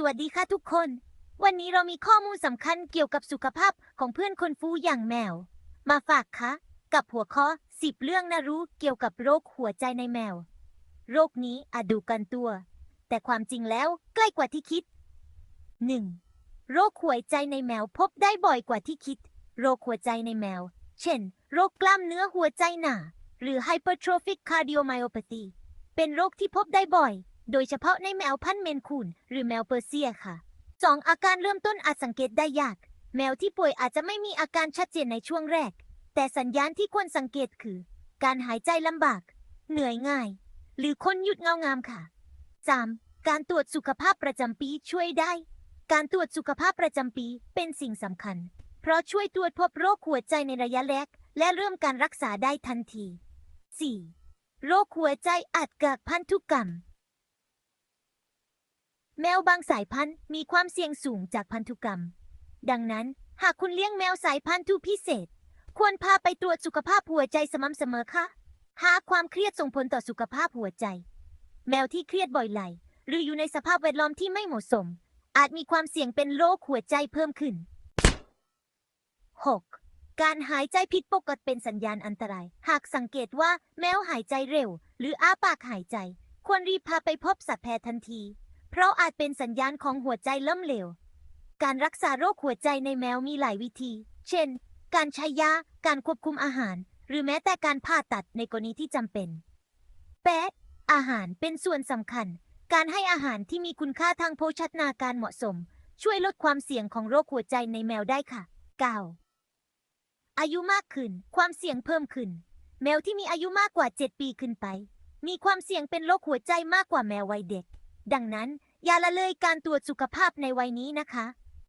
สวัสดีค่ะทุกคน วันนี้เรามีข้อมูลสำคัญเกี่ยวกับสุขภาพของเพื่อนคนฟูอย่างแมว มาฝากคะ กับหัวข้อ10เรื่องน่ารู้เกี่ยวกับโรคหัวใจในแมว โรคนี้อาจดูกันตัว แต่ความจริงแล้วใกล้กว่าที่คิด 1. โรคหัวใจในแมวพบได้บ่อยกว่าที่คิด โรคหัวใจในแมว เช่น โรคกล้ามเนื้อหัวใจหนาหรือ hypertrophic cardiomyopathy เป็นโรคที่พบได้บ่อย โดยเฉพาะในแมวพันธุ์เมนคูนหรือแมวเปอร์เซียค่ะ 2. อาการเริ่มต้นอาจสังเกตได้ยาก แมวที่ป่วยอาจจะไม่มีอาการชัดเจนในช่วงแรก แต่สัญญาณที่ควรสังเกตคือ การหายใจลำบาก เหนื่อยง่าย หรือคนหยุดเงางามค่ะ 3. การตรวจสุขภาพประจำปีช่วยได้ การตรวจสุขภาพประจำปีเป็นสิ่งสำคัญ เพราะช่วยตรวจพบโรคหัวใจในระยะแรก และเริ่มการรักษาได้ทันที 4. โรคหัวใจอาจเกิดพันธุกรรม แมวบางสายพันธุ์มีความเสี่ยงสูงจากพันธุกรรม ดังนั้น หากคุณเลี้ยงแมวสายพันธุ์ทุพิเศษ ควรพาไปตรวจสุขภาพหัวใจสม่ำเสมอค่ะ หากความเครียดส่งผลต่อสุขภาพหัวใจ แมวที่เครียดบ่อยไหล หรืออยู่ในสภาพแวดล้อมที่ไม่เหมาะสม อาจมีความเสี่ยงเป็นโรคหัวใจเพิ่มขึ้น 6. การหายใจผิดปกติเป็นสัญญาณอันตราย หากสังเกตว่าแมวหายใจเร็ว หรืออ้าปากหายใจ ควรรีบพาไปพบสัตวแพทย์ทันที ราะอาจเป็นสัญญาณของหัวใจล้มเหลว การรักษาโรคหัวใจในแมวมีหลายวิธี เช่น การใช้ยา การควบคุมอาหาร หรือแม้แต่การผ่าตัดในกรณีที่จำเป็น 8. อาหารเป็นส่วนสำคัญ การให้อาหารที่มีคุณค่าทางโภชนาการเหมาะสม ช่วยลดความเสี่ยงของโรคหัวใจในแมวได้ค่ะ 9. อายุมากขึ้น ความเสี่ยงเพิ่มขึ้น แมวที่มีอายุมากกว่า 7 ปีขึ้นไป มีความเสี่ยงเป็นโรคหัวใจมากกว่าแมววัยเด็ก ดังนั้น อย่าละเลยการตรวจสุขภาพในวัยนี้นะคะ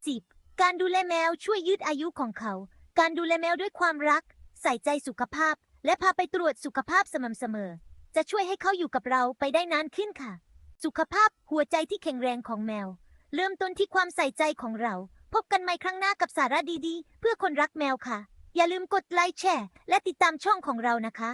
10. การดูแลแมวช่วยยืดอายุของเขา การดูแลแมวด้วยความรัก ใส่ใจสุขภาพ และพาไปตรวจสุขภาพสม่ำเสมอ จะช่วยให้เขาอยู่กับเราไปได้นานขึ้นค่ะ สุขภาพหัวใจที่แข็งแรงของแมว เริ่มต้นที่ความใส่ใจของเรา พบกันใหม่ครั้งหน้ากับสาระดีๆ เพื่อคนรักแมวค่ะ อย่าลืมกดไลค์แชร์และติดตามช่องของเรานะคะ